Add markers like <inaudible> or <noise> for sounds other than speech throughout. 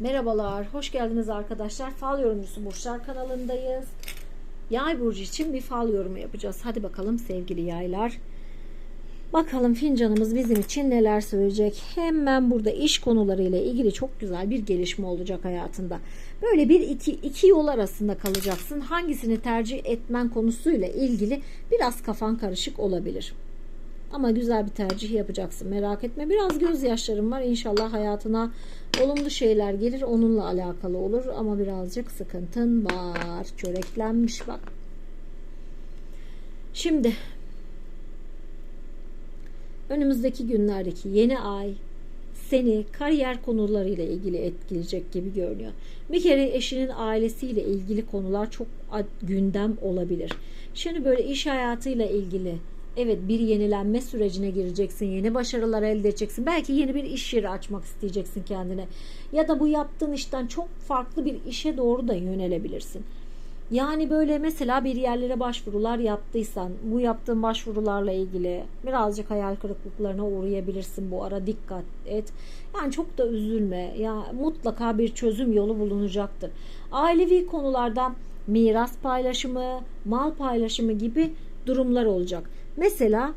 Merhabalar, hoş geldiniz arkadaşlar. Fal yorumcusu Burçlar kanalındayız. Yay burcu için bir fal yorumu yapacağız. Hadi bakalım sevgili yaylar. Bakalım fincanımız bizim için neler söyleyecek. Hemen burada iş konularıyla ilgili çok güzel bir gelişme olacak hayatında. Böyle bir iki, iki yol arasında kalacaksın. Hangisini tercih etmen konusuyla ilgili biraz kafan karışık olabilir. Ama güzel bir tercih yapacaksın. Merak etme. Biraz gözyaşlarım var. İnşallah hayatına olumlu şeyler gelir. Onunla alakalı olur. Ama birazcık sıkıntın var. Çöreklenmiş bak. Şimdi önümüzdeki günlerdeki yeni ay seni kariyer konularıyla ilgili etkileyecek gibi görünüyor. Bir kere eşinin ailesiyle ilgili konular çok gündem olabilir. Şimdi böyle iş hayatıyla ilgili Evet bir yenilenme sürecine gireceksin. Yeni başarılar elde edeceksin. Belki yeni bir iş yeri açmak isteyeceksin kendine. Ya da bu yaptığın işten çok farklı bir işe doğru da yönelebilirsin. Yani böyle mesela bir yerlere başvurular yaptıysan bu yaptığın başvurularla ilgili birazcık hayal kırıklıklarına uğrayabilirsin bu ara dikkat et. Yani çok da üzülme. Ya mutlaka bir çözüm yolu bulunacaktır. Ailevi konularda miras paylaşımı, mal paylaşımı gibi durumlar olacak. Mesela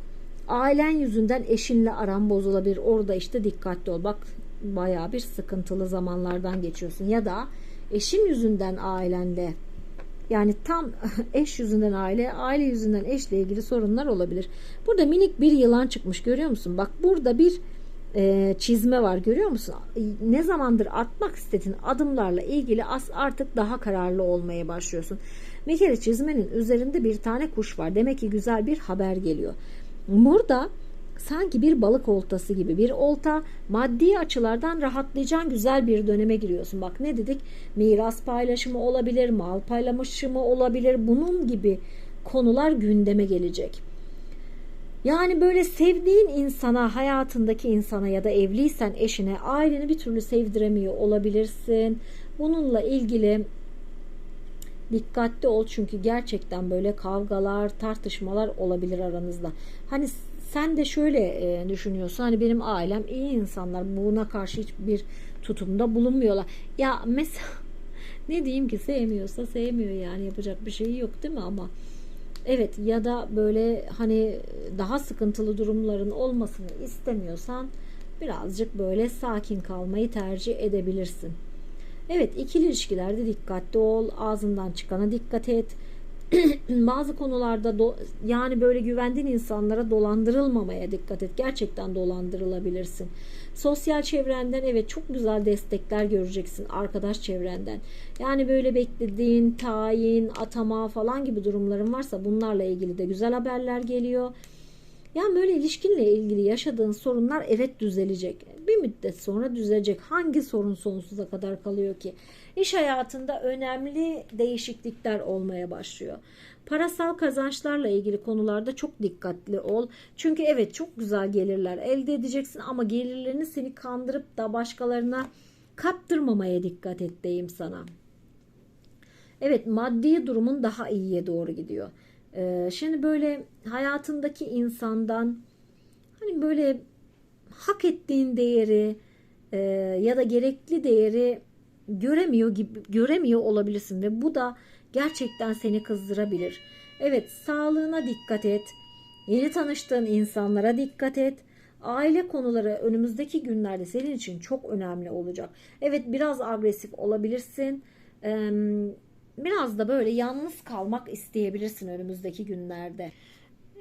ailen yüzünden eşinle aran bozulabilir. Orada işte dikkatli ol. Bak baya bir sıkıntılı zamanlardan geçiyorsun. Ya da eşin yüzünden ailenle yani tam <laughs> eş yüzünden aile, aile yüzünden eşle ilgili sorunlar olabilir. Burada minik bir yılan çıkmış görüyor musun? Bak burada bir e, çizme var görüyor musun? Ne zamandır atmak istediğin adımlarla ilgili as artık daha kararlı olmaya başlıyorsun. Bir çizmenin üzerinde bir tane kuş var. Demek ki güzel bir haber geliyor. Burada sanki bir balık oltası gibi bir olta maddi açılardan rahatlayacağın güzel bir döneme giriyorsun. Bak ne dedik? Miras paylaşımı olabilir, mal paylaşımı olabilir. Bunun gibi konular gündeme gelecek. Yani böyle sevdiğin insana, hayatındaki insana ya da evliysen eşine aileni bir türlü sevdiremiyor olabilirsin. Bununla ilgili dikkatli ol çünkü gerçekten böyle kavgalar, tartışmalar olabilir aranızda. Hani sen de şöyle e, düşünüyorsun hani benim ailem iyi insanlar buna karşı hiçbir tutumda bulunmuyorlar. Ya mesela <laughs> ne diyeyim ki sevmiyorsa sevmiyor yani yapacak bir şey yok değil mi ama evet ya da böyle hani daha sıkıntılı durumların olmasını istemiyorsan birazcık böyle sakin kalmayı tercih edebilirsin. Evet ikili ilişkilerde dikkatli ol. Ağzından çıkana dikkat et. <clears throat> Bazı konularda do, yani böyle güvendiğin insanlara dolandırılmamaya dikkat et. Gerçekten dolandırılabilirsin. Sosyal çevrenden evet çok güzel destekler göreceksin arkadaş çevrenden. Yani böyle beklediğin tayin, atama falan gibi durumların varsa bunlarla ilgili de güzel haberler geliyor. Yani böyle ilişkinle ilgili yaşadığın sorunlar evet düzelecek. Bir müddet sonra düzelecek. Hangi sorun sonsuza kadar kalıyor ki? İş hayatında önemli değişiklikler olmaya başlıyor. Parasal kazançlarla ilgili konularda çok dikkatli ol. Çünkü evet çok güzel gelirler elde edeceksin ama gelirlerini seni kandırıp da başkalarına kaptırmamaya dikkat et diyeyim sana. Evet maddi durumun daha iyiye doğru gidiyor. Ee, şimdi böyle hayatındaki insandan hani böyle hak ettiğin değeri e, ya da gerekli değeri göremiyor gibi göremiyor olabilirsin ve bu da gerçekten seni kızdırabilir. Evet, sağlığına dikkat et. Yeni tanıştığın insanlara dikkat et. Aile konuları önümüzdeki günlerde senin için çok önemli olacak. Evet, biraz agresif olabilirsin. Ee, biraz da böyle yalnız kalmak isteyebilirsin önümüzdeki günlerde.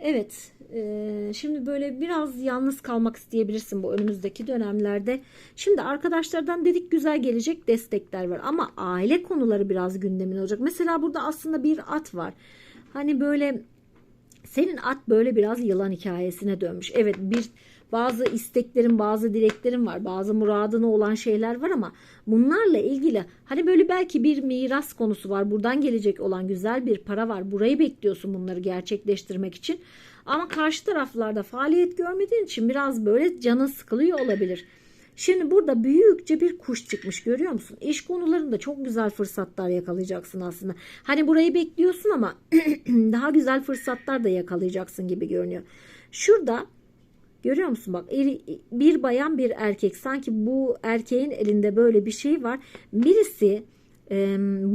Evet, e, şimdi böyle biraz yalnız kalmak isteyebilirsin bu önümüzdeki dönemlerde. Şimdi arkadaşlardan dedik güzel gelecek destekler var ama aile konuları biraz gündemin olacak. Mesela burada aslında bir at var. Hani böyle senin at böyle biraz yılan hikayesine dönmüş. Evet bir bazı isteklerin, bazı dileklerin var. Bazı muradına olan şeyler var ama bunlarla ilgili hani böyle belki bir miras konusu var. Buradan gelecek olan güzel bir para var. Burayı bekliyorsun bunları gerçekleştirmek için. Ama karşı taraflarda faaliyet görmediğin için biraz böyle canın sıkılıyor olabilir. Şimdi burada büyükçe bir kuş çıkmış görüyor musun? İş konularında çok güzel fırsatlar yakalayacaksın aslında. Hani burayı bekliyorsun ama <clears throat> daha güzel fırsatlar da yakalayacaksın gibi görünüyor. Şurada Görüyor musun bak bir bayan bir erkek sanki bu erkeğin elinde böyle bir şey var. Birisi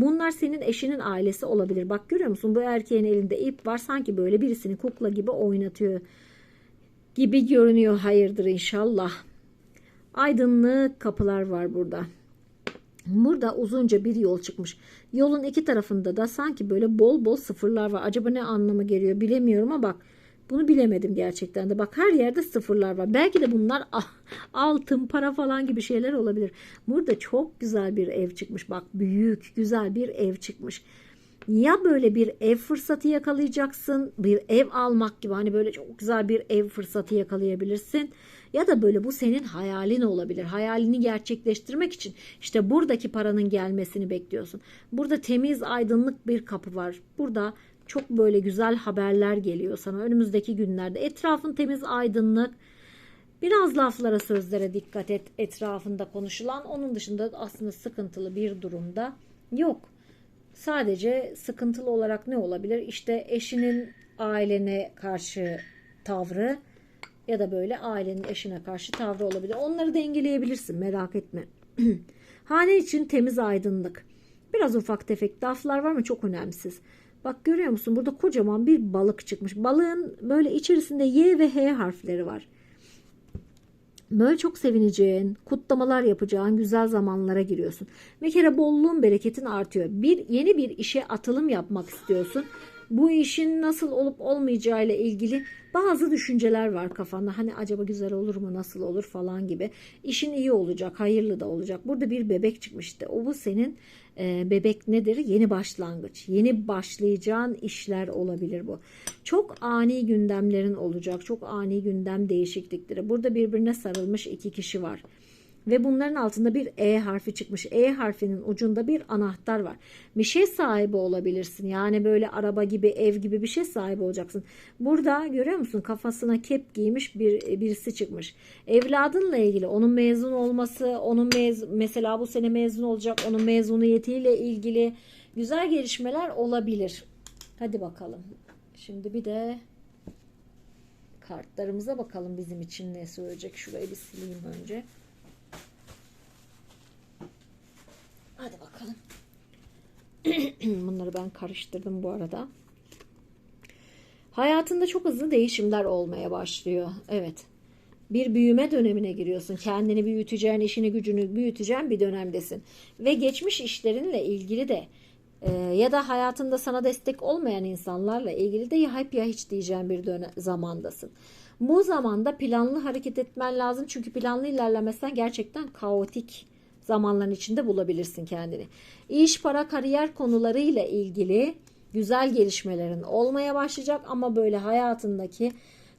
bunlar senin eşinin ailesi olabilir. Bak görüyor musun bu erkeğin elinde ip var sanki böyle birisini kukla gibi oynatıyor gibi görünüyor. Hayırdır inşallah. Aydınlık kapılar var burada. Burada uzunca bir yol çıkmış. Yolun iki tarafında da sanki böyle bol bol sıfırlar var. Acaba ne anlamı geliyor bilemiyorum ama bak bunu bilemedim gerçekten de. Bak her yerde sıfırlar var. Belki de bunlar ah, altın, para falan gibi şeyler olabilir. Burada çok güzel bir ev çıkmış. Bak büyük, güzel bir ev çıkmış. Ya böyle bir ev fırsatı yakalayacaksın, bir ev almak gibi hani böyle çok güzel bir ev fırsatı yakalayabilirsin. Ya da böyle bu senin hayalin olabilir. Hayalini gerçekleştirmek için işte buradaki paranın gelmesini bekliyorsun. Burada temiz, aydınlık bir kapı var. Burada çok böyle güzel haberler geliyor sana önümüzdeki günlerde. Etrafın temiz, aydınlık. Biraz laflara, sözlere dikkat et etrafında konuşulan. Onun dışında aslında sıkıntılı bir durumda yok. Sadece sıkıntılı olarak ne olabilir? İşte eşinin ailene karşı tavrı ya da böyle ailenin eşine karşı tavrı olabilir. Onları dengeleyebilirsin merak etme. <clears throat> Hane için temiz aydınlık. Biraz ufak tefek laflar var ama çok önemsiz. Bak görüyor musun burada kocaman bir balık çıkmış. Balığın böyle içerisinde Y ve H harfleri var. Böyle çok sevineceğin, kutlamalar yapacağın güzel zamanlara giriyorsun. Bir kere bolluğun, bereketin artıyor. Bir yeni bir işe atılım yapmak istiyorsun. Bu işin nasıl olup olmayacağı ile ilgili bazı düşünceler var kafanda. Hani acaba güzel olur mu, nasıl olur falan gibi. İşin iyi olacak, hayırlı da olacak. Burada bir bebek çıkmıştı. O bu senin e, bebek nedir? Yeni başlangıç. Yeni başlayacağın işler olabilir bu. Çok ani gündemlerin olacak. Çok ani gündem değişiklikleri. Burada birbirine sarılmış iki kişi var. Ve bunların altında bir E harfi çıkmış. E harfinin ucunda bir anahtar var. Bir şey sahibi olabilirsin. Yani böyle araba gibi, ev gibi bir şey sahibi olacaksın. Burada görüyor musun? Kafasına kep giymiş bir birisi çıkmış. Evladınla ilgili onun mezun olması, onun mez mesela bu sene mezun olacak, onun mezuniyetiyle ilgili güzel gelişmeler olabilir. Hadi bakalım. Şimdi bir de kartlarımıza bakalım bizim için ne söyleyecek. Şurayı bir sileyim önce. Hadi bakalım. Ben karıştırdım bu arada. Hayatında çok hızlı değişimler olmaya başlıyor. Evet. Bir büyüme dönemine giriyorsun. Kendini büyüteceğin, işini gücünü büyüteceğin bir dönemdesin. Ve geçmiş işlerinle ilgili de e, ya da hayatında sana destek olmayan insanlarla ilgili de ya hep ya hiç diyeceğin bir zamandasın. Bu zamanda planlı hareket etmen lazım. Çünkü planlı ilerlemezsen gerçekten kaotik zamanların içinde bulabilirsin kendini. İş, para, kariyer konularıyla ilgili güzel gelişmelerin olmaya başlayacak ama böyle hayatındaki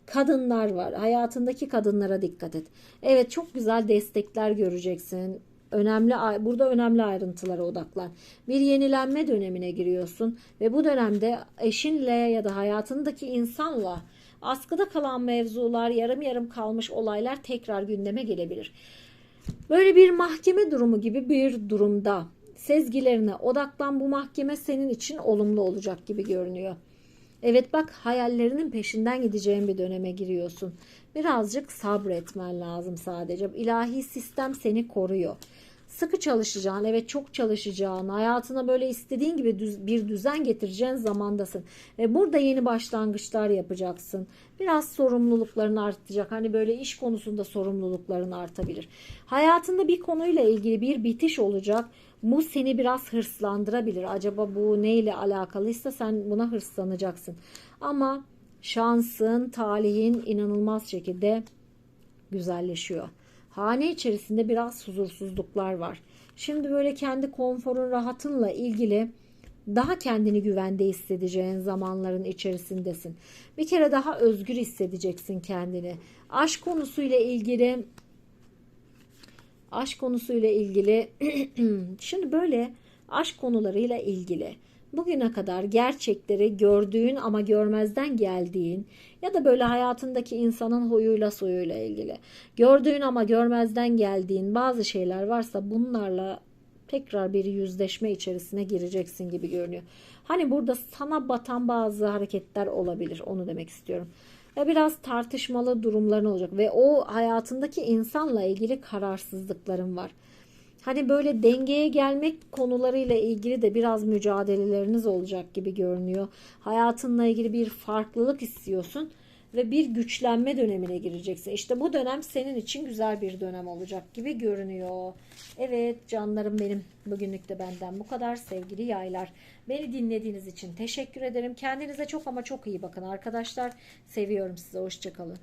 kadınlar var. Hayatındaki kadınlara dikkat et. Evet çok güzel destekler göreceksin. Önemli burada önemli ayrıntılara odaklan. Bir yenilenme dönemine giriyorsun ve bu dönemde eşinle ya da hayatındaki insanla askıda kalan mevzular, yarım yarım kalmış olaylar tekrar gündeme gelebilir. Böyle bir mahkeme durumu gibi bir durumda sezgilerine odaklan bu mahkeme senin için olumlu olacak gibi görünüyor. Evet bak hayallerinin peşinden gideceğin bir döneme giriyorsun. Birazcık sabretmen lazım sadece. İlahi sistem seni koruyor. Sıkı çalışacağın, evet çok çalışacağın, hayatına böyle istediğin gibi düz, bir düzen getireceğin zamandasın. Ve burada yeni başlangıçlar yapacaksın. Biraz sorumlulukların artacak. Hani böyle iş konusunda sorumlulukların artabilir. Hayatında bir konuyla ilgili bir bitiş olacak. Bu seni biraz hırslandırabilir. Acaba bu neyle alakalıysa sen buna hırslanacaksın. Ama şansın, talihin inanılmaz şekilde güzelleşiyor. Hane içerisinde biraz huzursuzluklar var. Şimdi böyle kendi konforun, rahatınla ilgili daha kendini güvende hissedeceğin zamanların içerisindesin. Bir kere daha özgür hissedeceksin kendini. Aşk konusuyla ilgili aşk konusuyla ilgili <clears throat> şimdi böyle aşk konularıyla ilgili bugüne kadar gerçekleri gördüğün ama görmezden geldiğin ya da böyle hayatındaki insanın huyuyla suyuyla ilgili gördüğün ama görmezden geldiğin bazı şeyler varsa bunlarla tekrar bir yüzleşme içerisine gireceksin gibi görünüyor. Hani burada sana batan bazı hareketler olabilir onu demek istiyorum. ve biraz tartışmalı durumların olacak ve o hayatındaki insanla ilgili kararsızlıkların var. Hani böyle dengeye gelmek konularıyla ilgili de biraz mücadeleleriniz olacak gibi görünüyor. Hayatınla ilgili bir farklılık istiyorsun ve bir güçlenme dönemine gireceksin. İşte bu dönem senin için güzel bir dönem olacak gibi görünüyor. Evet canlarım benim bugünlük de benden bu kadar sevgili yaylar. Beni dinlediğiniz için teşekkür ederim. Kendinize çok ama çok iyi bakın arkadaşlar. Seviyorum sizi. Hoşçakalın.